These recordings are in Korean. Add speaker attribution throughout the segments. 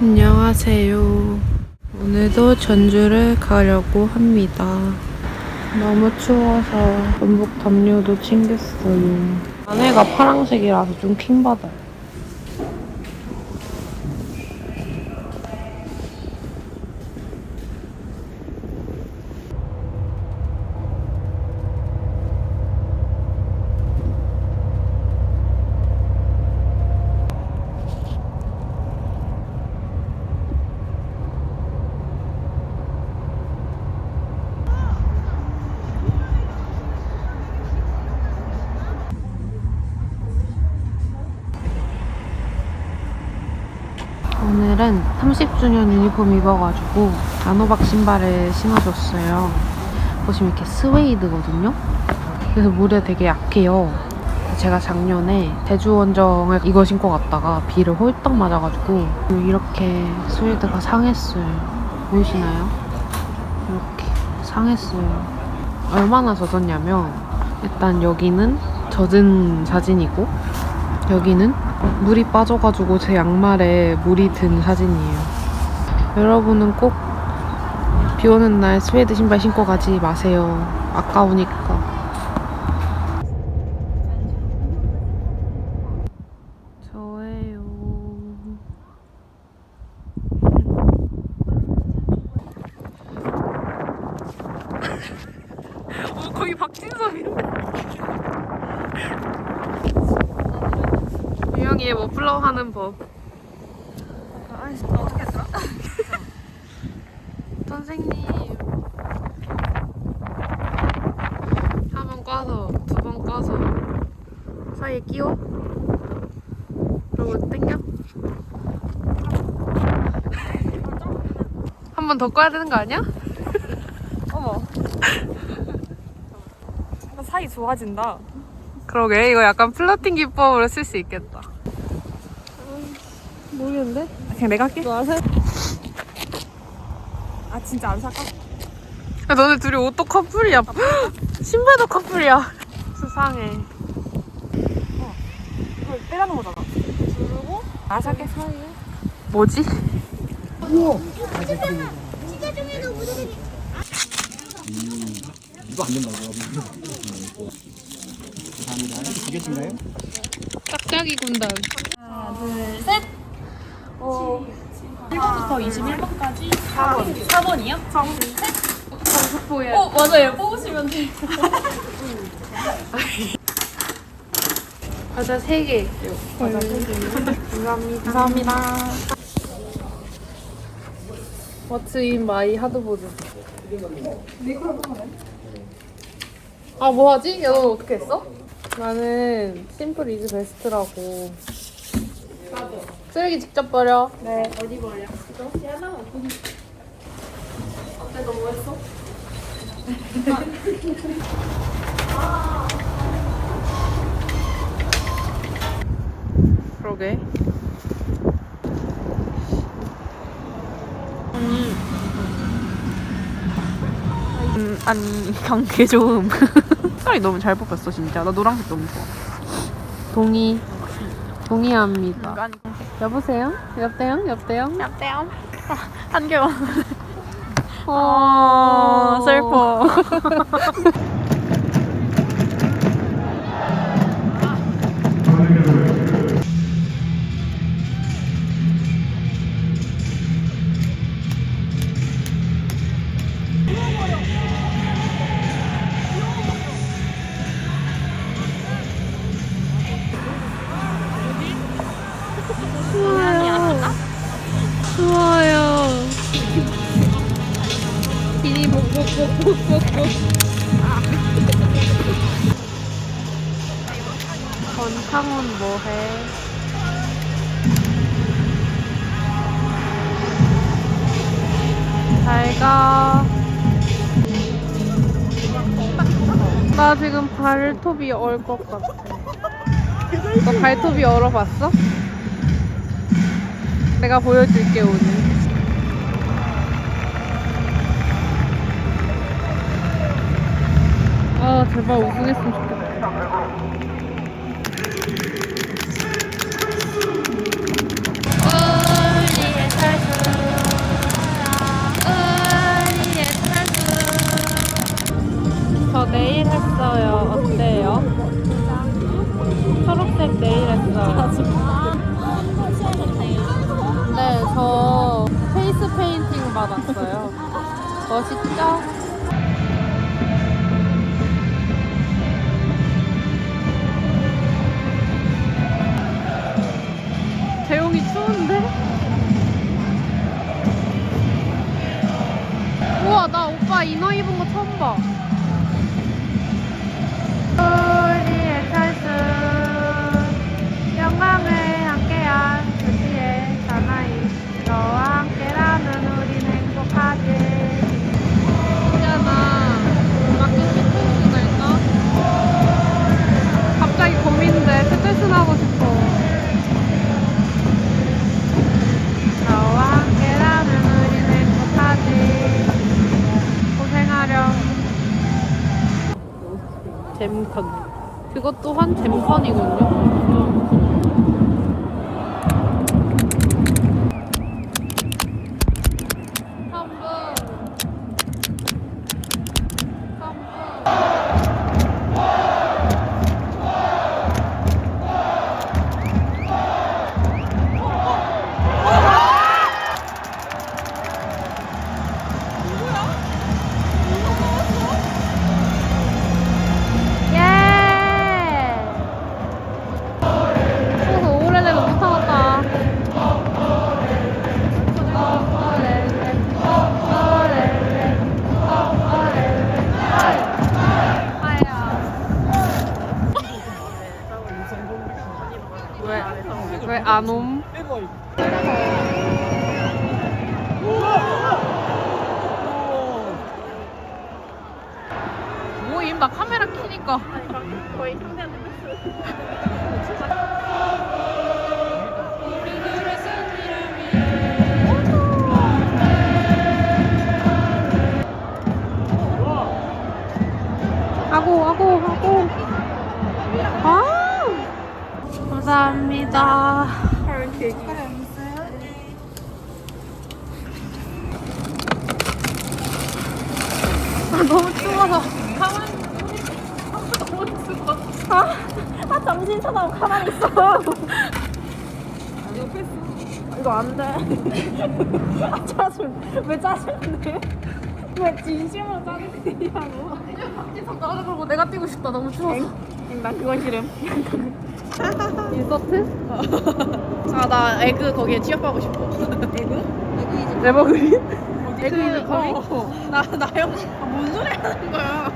Speaker 1: 안녕하세요. 오늘도 전주를 가려고 합니다. 너무 추워서 전복 담요도 챙겼어요. 안에가 파란색이라서 좀 킹받아요. 오늘은 30주년 유니폼 입어가지고 나노박 신발을 신어줬어요. 보시면 이렇게 스웨이드거든요. 그래서 물에 되게 약해요. 제가 작년에 대주원정을 이거 신고 갔다가 비를 홀딱 맞아가지고 이렇게 스웨이드가 상했어요. 보이시나요? 이렇게 상했어요. 얼마나 젖었냐면 일단 여기는 젖은 사진이고 여기는 물이 빠져가지고 제 양말에 물이 든 사진이에요. 여러분은 꼭 비 오는 날 스웨이드 신발 신고 가지 마세요. 아까우니까. 저예요. 어, 거의 박진섭인데. 유영이의 머플러 하는 법.
Speaker 2: 어떻게 했어?
Speaker 1: 선생님. 한 번 꽈서, 두 번 꽈서, 사이에 끼워. 그리고 땡겨. 한 번 더 꺼야 되는 거 아니야?
Speaker 2: 어머. 사이 좋아진다.
Speaker 1: 그러게, 이거 약간 플러팅 기법으로 쓸 수 있겠다. 모르겠는데?
Speaker 2: 그냥 내가 할게.
Speaker 1: 너 아세요?
Speaker 2: 아 진짜 안 살까?
Speaker 1: 야, 너네 둘이 옷도 커플이야. 신발도 커플이야. 수상해.
Speaker 2: 이거 빼라는 거잖아. 그리고 안 살게.
Speaker 1: 뭐지?
Speaker 3: 이거 안 된다고. 감사합니다. 두 개씩인가요?
Speaker 1: 짝짝이 군단.
Speaker 2: 하나 둘 셋. 어. 1번부터 21번까지 4번. 4번이요? 정셋
Speaker 1: 정수포야.
Speaker 2: 어 맞아요. 뽑으시면 돼요.
Speaker 1: 과자 3개. 과자 3개. 감사합니다.
Speaker 2: 감사합니다.
Speaker 1: What's in my 하드보드? 아, 뭐 하지? 야, 너 어떻게 했어? 나는 심플 이즈 베스트라고. 쓰레기 직접 버려.
Speaker 2: 네.
Speaker 1: 그러게. 음. 음, 안, 경계 좀. 색깔이 너무 잘 뽑혔어, 진짜. 나 노란색 너무 좋아. 동의. 동의합니다. 여보세요? 여보세요? 여보세요?
Speaker 2: 어때요? 한겨울.
Speaker 1: 어,
Speaker 2: 슬퍼.
Speaker 1: 권창훈 뭐해? 잘 가. 나 지금 발톱이 얼 것 같아. 너 발톱이 얼어봤어? 내가 보여줄게 오늘. 제발 우승했으면 좋겠다
Speaker 4: 저 네일
Speaker 1: 했어요 어때요? 초록색 네일 했어요 네저 페이스 페인팅 받았어요 멋있죠? 이너 입은 거 처음 봐. 우리의 철수. 영광을 함께한 드디의 사나이. 너와 함께라면 우린 행복하지. 있잖아 가끔 스트레스 날까? 갑자기 고민돼. 스트레스 나고 싶어 잼컨 그것 또한 잼컨이군요
Speaker 2: 거의 상대한테
Speaker 1: 하고 하고 하고 아! 감사합니다. 아 너무 추워서 추워
Speaker 2: 아 정신 차리고 가만히 있어. 이거 안 돼. 아 짜증. 왜 짜증내? 왜 진심으로 짜증내냐고.
Speaker 1: 나도 그러고 내가 뛰고 싶다 너무 추워서
Speaker 2: 난 그건 싫음.
Speaker 1: 인서트?
Speaker 2: 아 나 에그 거기에 취업하고 싶어.
Speaker 1: 레버그린?
Speaker 2: 에그
Speaker 1: 있는 거기?
Speaker 2: 나 나영. 아, 뭔 소리 하는 거야?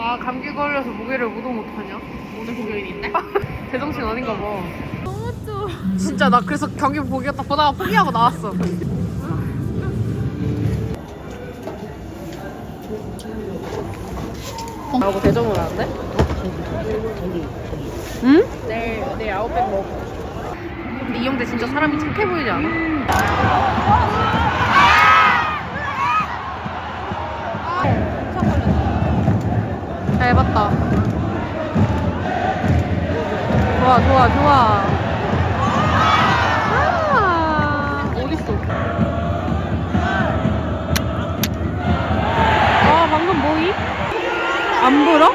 Speaker 1: 아 감기 걸려서 무게를 무도 못하냐?
Speaker 2: 오늘 공연인데?
Speaker 1: 제정신 아닌가 봐 너무 추워 진짜 나 그래서 경기 보겠다 보다가 포기하고 나왔어
Speaker 2: 나하고 대전을 하는데?
Speaker 1: 응?
Speaker 2: 내일 내일 아웃백 먹어.
Speaker 1: 근데 이영대 진짜 사람이 착해 보이지 않아? 잘 봤다. 좋아, 좋아, 좋아. 아, 어딨어? 아, 방금 뭐이? 안 불어?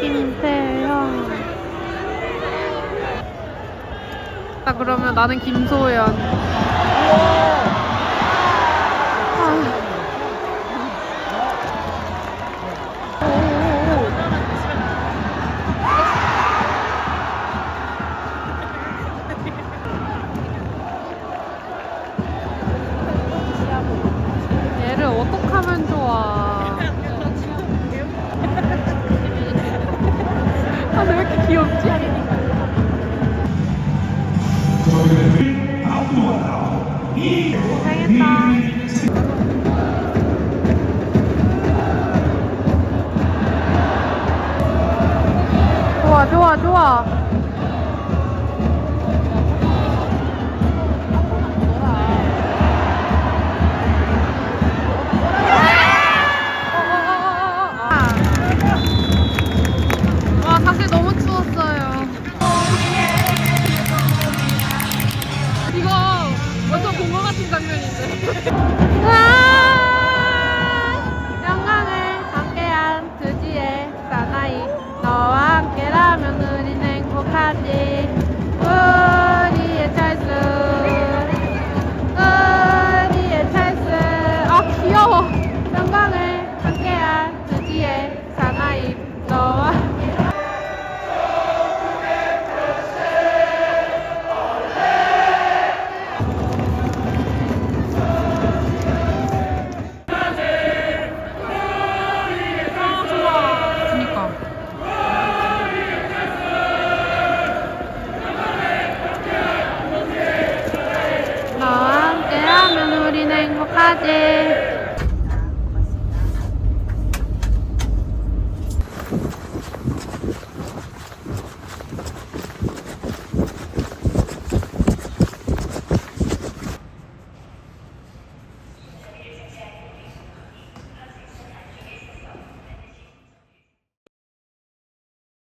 Speaker 1: 김태형. 나 그러면 나는 김소연. 귀엽지? 고생했다. 좋아, 좋아, 좋아.